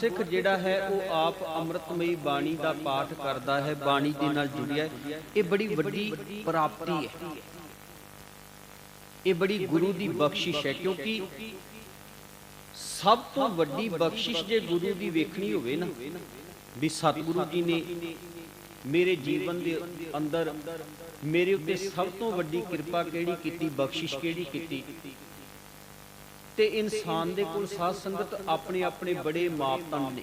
ਸਿੱਖ ਜਿਹੜਾ ਹੈ ਉਹ ਆਪ ਅੰਮ੍ਰਿਤਮਈ ਬਾਣੀ ਦਾ ਪਾਠ ਕਰਦਾ ਹੈ, ਬਾਣੀ ਦੇ ਨਾਲ ਜੁੜਿਆ ਹੈ। ਇਹ ਬੜੀ ਵੱਡੀ ਪ੍ਰਾਪਤੀ ਹੈ। ਇਹ ਬੜੀ ਗੁਰੂ ਦੀ ਬਖਸ਼ਿਸ਼ ਹੈ, ਕਿਉਂਕਿ ਸਭ ਤੋਂ ਵੱਡੀ ਬਖਸ਼ਿਸ਼ ਜੇ ਗੁਰੂ ਦੀ ਵੇਖਣੀ ਹੋਵੇ ਨਾ, ਵੀ ਸਤਿਗੁਰੂ ਜੀ ਨੇ ਮੇਰੇ ਜੀਵਨ ਦੇ ਅੰਦਰ ਮੇਰੇ ਉੱਤੇ ਸਭ ਤੋਂ ਵੱਡੀ ਕਿਰਪਾ ਕਿਹੜੀ ਕੀਤੀ, ਬਖਸ਼ਿਸ਼ ਕਿਹੜੀ ਕੀਤੀ? ਤੇ ਇਨਸਾਨ ਦੇ ਕੋਲ ਸਾਧ ਸੰਗਤ ਆਪਣੇ ਆਪਣੇ ਬੜੇ ਮਾਪਦੰਡ ਨੇ।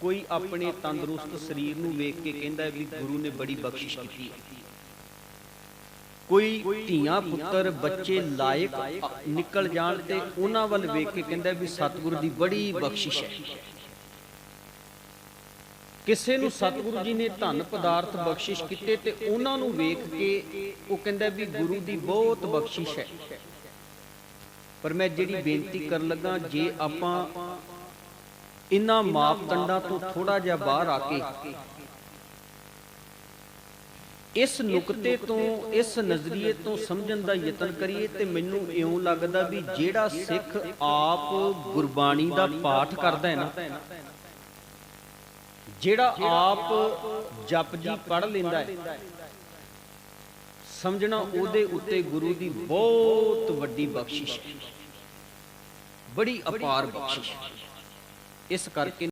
ਕੋਈ ਆਪਣੇ ਤੰਦਰੁਸਤ ਸਰੀਰ ਨੂੰ ਵੇਖ ਕੇ ਕਹਿੰਦਾ ਹੈ ਵੀ ਗੁਰੂ ਨੇ ਬੜੀ ਬਖਸ਼ਿਸ਼ ਕੀਤੀ ਹੈ। ਕੋਈ ਧੀਆਂ ਪੁੱਤਰ, ਬੱਚੇ ਲਾਇਕ ਨਿਕਲ ਜਾਣ ਤੇ ਉਹਨਾਂ ਵੱਲ ਵੇਖ ਕੇ ਕਹਿੰਦਾ ਵੀ ਸਤਿਗੁਰੂ ਦੀ ਬੜੀ ਬਖਸ਼ਿਸ਼ ਹੈ। ਕਿਸੇ ਨੂੰ ਸਤਿਗੁਰੂ ਜੀ ਨੇ ਧਨ ਪਦਾਰਥ ਬਖਸ਼ਿਸ਼ ਕੀਤੇ ਤੇ ਉਹਨਾਂ ਨੂੰ ਵੇਖ ਕੇ ਉਹ ਕਹਿੰਦਾ ਵੀ ਗੁਰੂ ਦੀ ਬਹੁਤ ਬਖਸ਼ਿਸ਼ ਹੈ। ਪਰ ਮੈਂ ਜਿਹੜੀ ਬੇਨਤੀ ਕਰਨ ਲੱਗਾ ਜੇ ਆਪਾਂ ਇਨ੍ਹਾਂ ਮਾਪਦੰਡਾਂ ਤੋਂ ਥੋੜਾ ਜਿਹਾ ਬਾਹਰ ਆ ਕੇ ਇਸ ਨੁਕਤੇ ਤੋਂ ਇਸ ਨਜ਼ਰੀਏ ਤੋਂ ਸਮਝਣ ਦਾ ਯਤਨ ਕਰੀਏ ਤੇ ਮੈਨੂੰ ਇਉਂ ਲੱਗਦਾ ਵੀ ਜਿਹੜਾ ਸਿੱਖ ਆਪ ਗੁਰਬਾਣੀ ਦਾ ਪਾਠ ਕਰਦਾ ਹੈ ਨਾ ਜਿਹੜਾ ਆਪ ਜਪਜੀ ਪੜ੍ਹ ਲੈਂਦਾ ਹੈ ਸਮਝਣਾ ਉਹਦੇ ਉੱਤੇ ਗੁਰੂ ਦੀ ਬਹੁਤ ਵੱਡੀ ਬਖਸ਼ਿਸ਼ ਹੈ। ਬੜੀ ਅਪਾਰ ਬਖਸ਼ਿਸ਼ ਇਸ ਕਰਕੇ